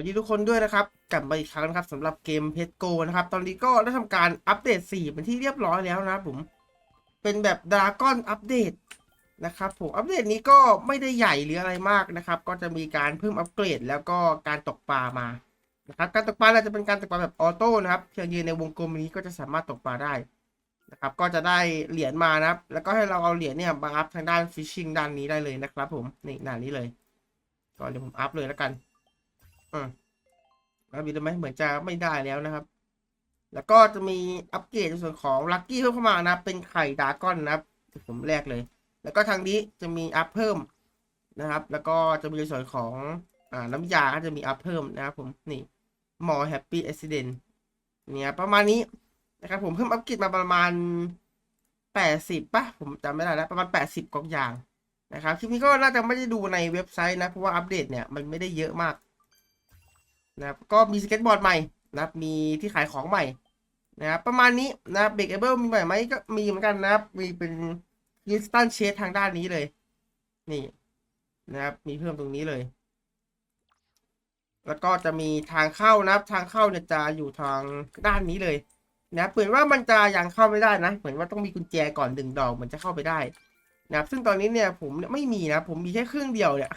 วัสดีทุกคนด้วยนะครับ กลับมาอีกครั้งนะครับสำหรับเกมเพชโกนะครับ ตอนนี้ก็ได้ทำการอัปเดต 4 เป็นที่เรียบร้อยแล้วนะครับผม เป็นแบบดราก้อนอัปเดตนะครับผมอัปเดตนี้ก็ไม่ได้ใหญ่หรืออะไรมากนะครับ ก็จะมีการเพิ่มอัปเกรด แล้วก็การตกปลามานะครับการตกปลาเราจะเป็นการตกปลาแบบออโต้นะครับเพียงยืนในวงกลมนี้ก็จะสามารถตกปลาได้นะครับ ก็จะได้เหรียญมานะครับ แล้วก็ให้เราเอาเหรียญเนี่ยมาอัพทางด้านฟิชชิงด้านนี้ได้เลยนะครับ ผมนี่หน้านี้เลยก็เดี๋ยวผมอัพเลยแล้วกัน อืมแล้วมีได้ไหมเหมือนจะไม่ได้แล้วนะครับ แล้วก็จะมีอัปเกรดในส่วนของลัคกี้เพิ่มเข้ามานะ เป็นไข่ดาก้อนนะครับผมแรกเลย แล้วก็ทางนี้จะมีอัพเพิ่มนะครับ แล้วก็จะมีในส่วนของอ่าน้ำยาก็จะมีอัพเพิ่มนะครับผมนี่มอแฮปปี้เอซิเดนเนี่ยประมาณนี้นะครับผมเพิ่มอัปเกรดมาประมาณแปดสิบป่ะผมจำไม่ได้แล้วประมาณแปดสิบกล่องอย่างนะครับคลิปนี้ก็น่าจะไม่ได้ดูในเว็บไซต์นะ เพราะว่าอัปเดตเนี่ยมันไม่ได้เยอะมาก นะครับก็มีสเก็ตบอร์ดใหม่นะครับมีที่ขายของใหม่นะครับประมาณนี้นะครับเบรกเอเบิลมีใหม่ไหมก็มีเหมือนกันนะครับ มีเป็นยิสตันเชดทางด้านนี้เลย นี่นะครับ มีเพิ่มตรงนี้เลย แล้วก็จะมีทางเข้านะครับ ทางเข้าเนี่ยจะอยู่ทางด้านนี้เลยนะเหมือนว่ามันจะยังเข้าไม่ได้นะ เหมือนว่าต้องมีกุญแจก่อนดึงดอกมันจะเข้าไปได้ นะครับ ซึ่งตอนนี้เนี่ยผมเนี่ยไม่มีนะ ผมมีแค่ครึ่งเดียวเนี่ย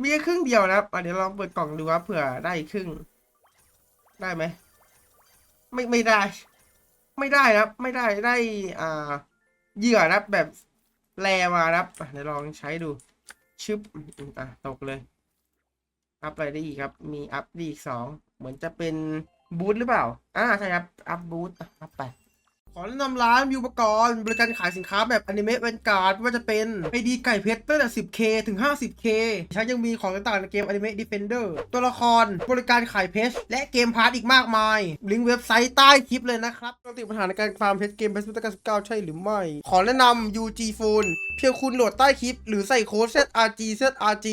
มีแค่ครึ่งเดียวนะครับอะเดี๋ยวลองเปิดกล่องดูว่าเผื่อได้อีกครึ่ง ได้ไหม ไม่ไม่ได้ ไม่ได้นะครับ ไม่ได้ได้อ่าเหยื่อนะครับแบบแรมานะครับอะเดี๋ยวลองใช้ดู ชึบอะตกเลย อัพอะไรได้อีกครับ มีอัพดีอีกสองเหมือนจะเป็นบูธหรือเปล่า อ่าใช่ครับ อัพบูธอัพไป ขอแนะนำร้านวิวปกรณ์บริการขายสินค้าแบบอนิเมะเวนการ์ดว่าจะเป็นไอดีไก่เพชรตั้งแต่ 10k ถึง 50k ฉันยังมีของต่างๆในเกมอนิเมะ Defender ตัวละครบริการขายเพชรและเกมพาร์ทอีกมากมาย ลิงก์เว็บไซต์ใต้คลิปเลยนะครับปกติปัญหาในการฟาร์มเพชรเกมเพชรพุทธกาล19ใช่หรือไม่ ขอแนะนำ UG Phone เพียงคุณโหลดใต้คลิป หรือใส่โค้ด ZRG ZRG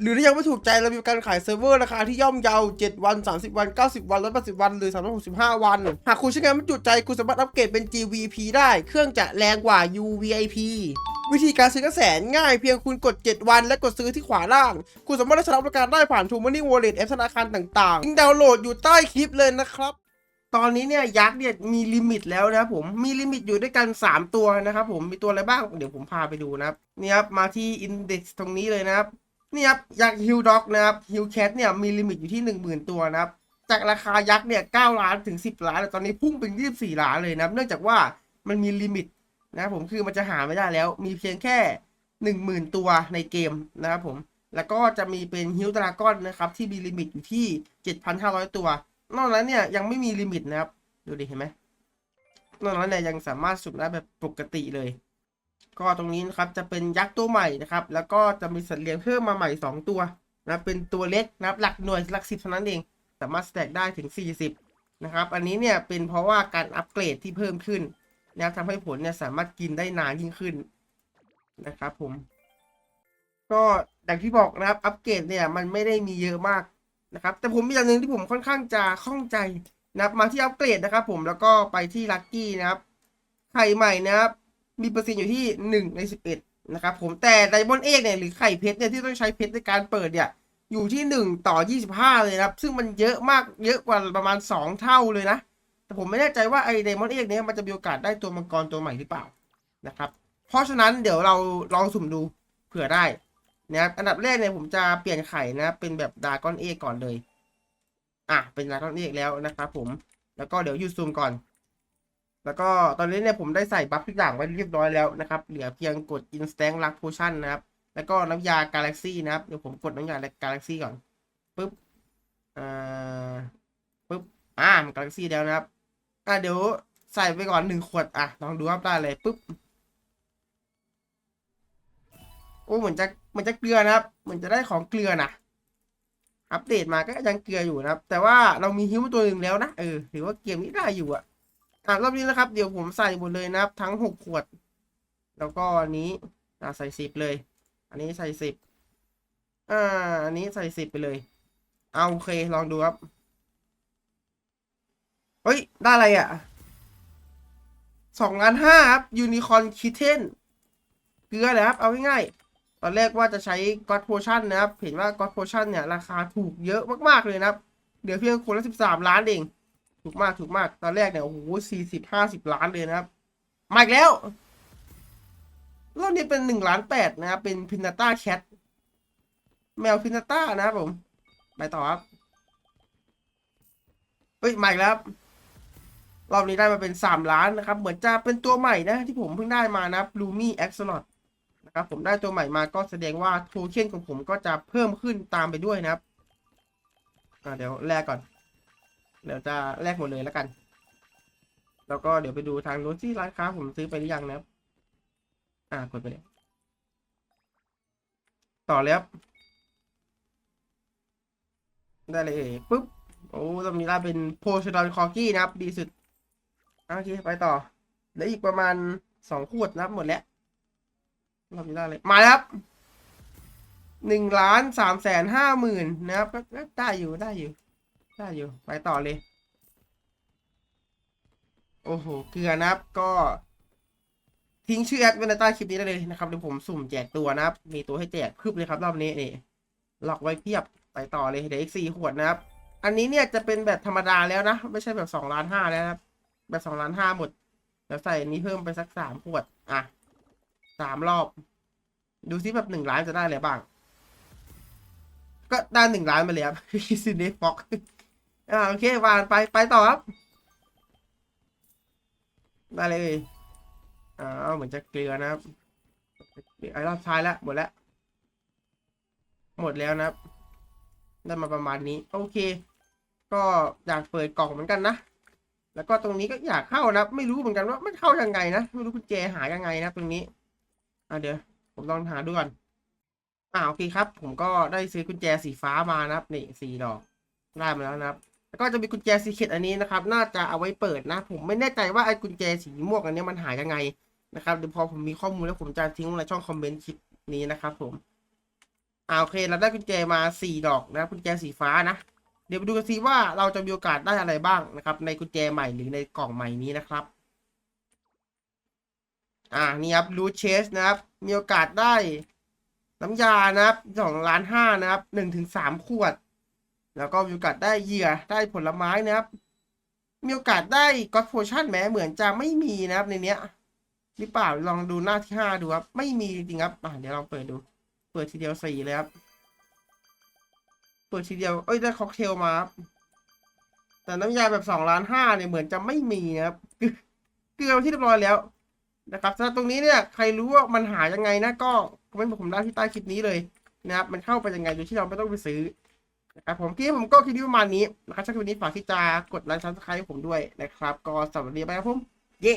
หรือถ้ายังไม่ถูกใจเรามีการขายเซิร์ฟเวอร์ราคาที่ย่อมเยา7วัน 30 วัน 90 วัน180วันหรือ365 วัน หากคุณใช้งานไม่จุใจคุณสามารถอัปเกรดเป็น GVP ได้ เครื่องจะแรงกว่า UVIP วิธีการซื้อกระแสนง่ายเพียงคุณกด 7 วันและกดซื้อที่ขวาล่าง คุณสามารถได้ใช้บริการได้ผ่าน t ูมันนี่วอลเล็ตแอปธนาคารต่างๆลิงก์ดาวน์โหลดอยู่ใต้คลิปเลยนะครับ ตอนนี้เนี่ยยักษ์เนี่ยมีลิมิตแล้วนะครับผมมีลิมิตอยู่ด้วยกัน 3 ตัวนะครับผมมีตัวอะไรบ้างเดี๋ยวผมพาไปดูนะครับนี่ครับมาที่อินเด็กซ์ตรงนี้เลยนะครับนี่ครับยักษ์ฮิลด็อกนะครับฮิลแคทเนี่ยมีลิมิตอยู่ที่ 10,000 ตัวนะครับ จากราคายักษ์เนี่ย9ล้านถึง10ล้านแต่ตอนนี้พุ่งเป็น24ล้านเลยนะ เนื่องจากว่ามันมีลิมิตนะผมคือมันจะหาไม่ได้แล้ว มีเพียงแค่10,000ตัวในเกมนะครับผม แล้วก็จะมีเป็นฮิลดราก้อนนะครับ ที่มีลิมิตอยู่ที่7,500ตัว นอกนั้นเนี่ยยังไม่มีลิมิตนะครับ ดูดิเห็นไหมนอกนั้นเนี่ยยังสามารถสุ่มได้แบบปกติเลย ก็ตรงนี้นะครับจะเป็นยักษ์ตัวใหม่นะครับ แล้วก็จะมีสัตว์เลี้ยงเพิ่มมาใหม่ 2 ตัวนะเป็นตัวเล็กนะครับหลักหน่วยหลักสิบเท่านั้นเอง สามารถสแต็กได้ถึง 40 นะครับ อันนี้เนี่ยเป็นเพราะว่าการอัปเกรดที่เพิ่มขึ้นนะครับทำให้ผลเนี่ยสามารถกินได้นานยิ่งขึ้นนะครับผม ก็อย่างที่บอกนะครับอัปเกรดเนี่ยมันไม่ได้มีเยอะมากนะครับ แต่ผมมีอย่างหนึ่งที่ผมค่อนข้างจะข้องใจนะครับมาที่อัปเกรดนะครับผมแล้วก็ไปที่ลัคกี้นะครับไข่ใหม่นะครับ มีเปอร์เซ็นต์อยู่ที่หนึ่งในสิบเอ็ดนะครับผมแต่ไดมอนด์เอกเนี่ยหรือไข่เพชรเนี่ยที่ต้องใช้เพชรในการเปิดเนี่ย อยู่ที่หนึ่งต่อยี่สิบห้าเลยนะครับ ซึ่งมันเยอะมากเยอะกว่าประมาณสองเท่าเลยนะ แต่ผมไม่แน่ใจว่าไอไดมอนด์เอกเนี้ยมันจะมีโอกาสได้ตัวมังกรตัวใหม่หรือเปล่านะครับ เพราะฉะนั้นเดี๋ยวเราลองสุ่มดูเผื่อได้นะครับอันดับแรกเนี่ยผมจะเปลี่ยนไข่นะเป็นแบบดากอนเอกก่อนเลย อะเป็นดากอนเอกแล้วนะครับผมแล้วก็เดี๋ยวยุดซูมก่อน แล้วก็ตอนนี้เนี่ยผมได้ใส่บัฟทุกอย่างไว้เรียบร้อยแล้วนะครับ เหลือเพียงกด instant luck potion นะครับ แล้วก็น้ำยา Galaxy นะครับ เดี๋ยวผมกดน้ำยา Galaxy ก่อนปึ๊บอ่าปึ๊บอ่ามัน Galaxy แล้วนะครับ อ่าเดี๋ยวใส่ไปก่อนหนึ่งขวดอะลองดูครับได้เลยปึ๊บโอ้เหมือนจะเหมือนจะเกลือนะครับเหมือนจะได้ของเกลือนะอัปเดตมาก็ยังเกลืออยู่นะครับ แต่ว่าเรามีฮิวตัวหนึ่งแล้วนะเออถือว่าเกมนี้ได้อยู่อะอะรอบนี้นะครับ เดี๋ยวผมใส่หมดเลยนะครับ ทั้งหกขวด แล้วก็อันนี้อะใส่สิบเลย อันนี้ใส่สิบอ่า อันนี้ใส่สิบไปเลย เอาโอเค ลองดูครับ เฮ้ย ได้อะไรอะสองล้านห้าครับยูนิคอนคิเทนเกลือเลยครับ เอาง่ายตอนแรกว่าจะใช้ God Potion นนะครับ เห็นว่า God Potion เนี่ย ราคาถูกเยอะมากๆเลยนะครับ เดี๋ยวเพียงคนละสิบสามล้านเอง ถูกมากถูกมาก ตอนแรกเนี่ย โอ้โหสี่สิบห้าสิบล้านเลยนะครับ มาอีกแล้ว รอบนี้เป็นหนึ่งล้านแปดนะครับ เป็นพินาต้าแคทแมวพินาต้านะครับผม ไปต่อครับ เฮ้ยมาอีกแล้วครับรอบนี้ได้มาเป็นสามล้านนะครับ เหมือนจะเป็นตัวใหม่นะ ที่ผมเพิ่งได้มานะครับ Lumi Axolot นะครับผมได้ตัวใหม่มาก็แสดงว่าโทเค็นของผมก็จะเพิ่มขึ้นตามไปด้วยนะครับอ่าเดี๋ยวแลกก่อน เดี๋ยวจะแลกหมดเลยแล้วกัน แล้วก็เดี๋ยวไปดูทางโน้นที่ร้านค้าผมซื้อไปหรือยังนะครับ อ่ากดไปเลยต่อแล้วครับ ได้เลยปุ๊บ โอ้ตรงนี้ได้เป็นโพชดอนคอกี้นะครับ ดีสุดโอเคไปต่อเหลืออีกประมาณสองขวดนะครับหมดแล้วรอบนี้ได้เลยมาแล้วครับหนึ่งล้านสามแสนห้าหมื่นนะครับได้อยู่ได้อยู่ ได้อยู่ ไปต่อเลย โอ้โห เกลือนะครับก็ ทิ้งชื่อแอดไว้ในใต้คลิปนี้ได้เลยนะครับเดี๋ยวผมสุ่มแจกตัวนะครับ มีตัวให้แจกพึบเลยครับรอบนี้นี่หลอกไว้เพียบไปต่อเลยเดี๋ยวอีกสี่ขวดนะครับ อันนี้เนี่ยจะเป็นแบบธรรมดาแล้วนะ ไม่ใช่แบบสองล้านห้าแล้วนะครับแบบสองล้านห้าหมดเดี๋ยวใส่อันนี้เพิ่มไปสักสามขวด อะสามรอบ ดูซิแบบหนึ่งล้านจะได้อะไรบ้าง ก็ได้หนึ่งล้านไปเลยครับซินเนฟ็อกอ่าโอเควานไปไปต่อครับ ได้เลย อ่าเหมือนจะเกลือนะครับไอ้รอบท้ายแล้วหมดแล้ว หมดแล้วนะครับ ได้มาประมาณนี้ โอเค ก็อยากเปิดกล่องเหมือนกันนะ แล้วก็ตรงนี้ก็อยากเข้านะ ไม่รู้เหมือนกันว่ามันเข้ายังไงนะ ไม่รู้กุญแจหายังไงนะตรงนี้ อ่าเดี๋ยว ผมลองหาดูก่อน อ่าโอเคครับ ผมก็ได้ซื้อกุญแจสีฟ้ามานะครับ นี่สี่ดอก ได้มาแล้วนะครับแล้วก็จะมีกุญแจสีเขียดอันนี้นะครับ น่าจะเอาไว้เปิดนะ ผมไม่แน่ใจว่าไอ้กุญแจสีม่วงอันนี้มันหายังไง นะครับเดี๋ยวพอผมมีข้อมูลแล้วผมจะทิ้งไว้ในช่องคอมเมนต์คลิปนี้นะครับผมอ่าโอเคเราได้กุญแจมาสี่ดอกนะกุญแจสีฟ้านะ เดี๋ยวไปดูกันสิว่าเราจะมีโอกาสได้อะไรบ้างนะครับ ในกุญแจใหม่หรือในกล่องใหม่นี้นะครับอ่านี่ครับรูเชสนะครับ มีโอกาสได้น้ำยานะครับสองล้านห้านะครับหนึ่งถึงสามขวด แล้วก็มีโอกาสได้เหยื่อได้ผลไม้นะครับ มีโอกาสได้ก็อดโพชั่นแม้เหมือนจะไม่มีนะครับในเนี้ย หรือเปล่าลองดูหน้าที่ห้าดูครับ ไม่มีจริงครับอ่าเดี๋ยวลองเปิดดู เปิดทีเดียวสี่เลยครับ เปิดทีเดียวเอ้ยได้ค็อกเทลมาครับแต่น้ำยาแบบสองล้านห้าเนี่ยเหมือนจะไม่มีนะครับเกลือที่เรียบร้อยแล้วนะครับสำหรับตรงนี้เนี่ยใครรู้ว่ามันหายังไงนะก็คอมเมนต์บอกผมได้ที่ใต้คลิปนี้เลยนะครับมันเข้าไปยังไงโดยที่เราไม่ต้องไปซื้อนะครับผมคลิปผมก็คลิปนี้ประมาณนี้นะครับถ้าคลิปนี้ฝากที่จะกดไลค์ซับสไครต์ผมด้วยนะครับ ก็สวัสดีไปครับผมเย้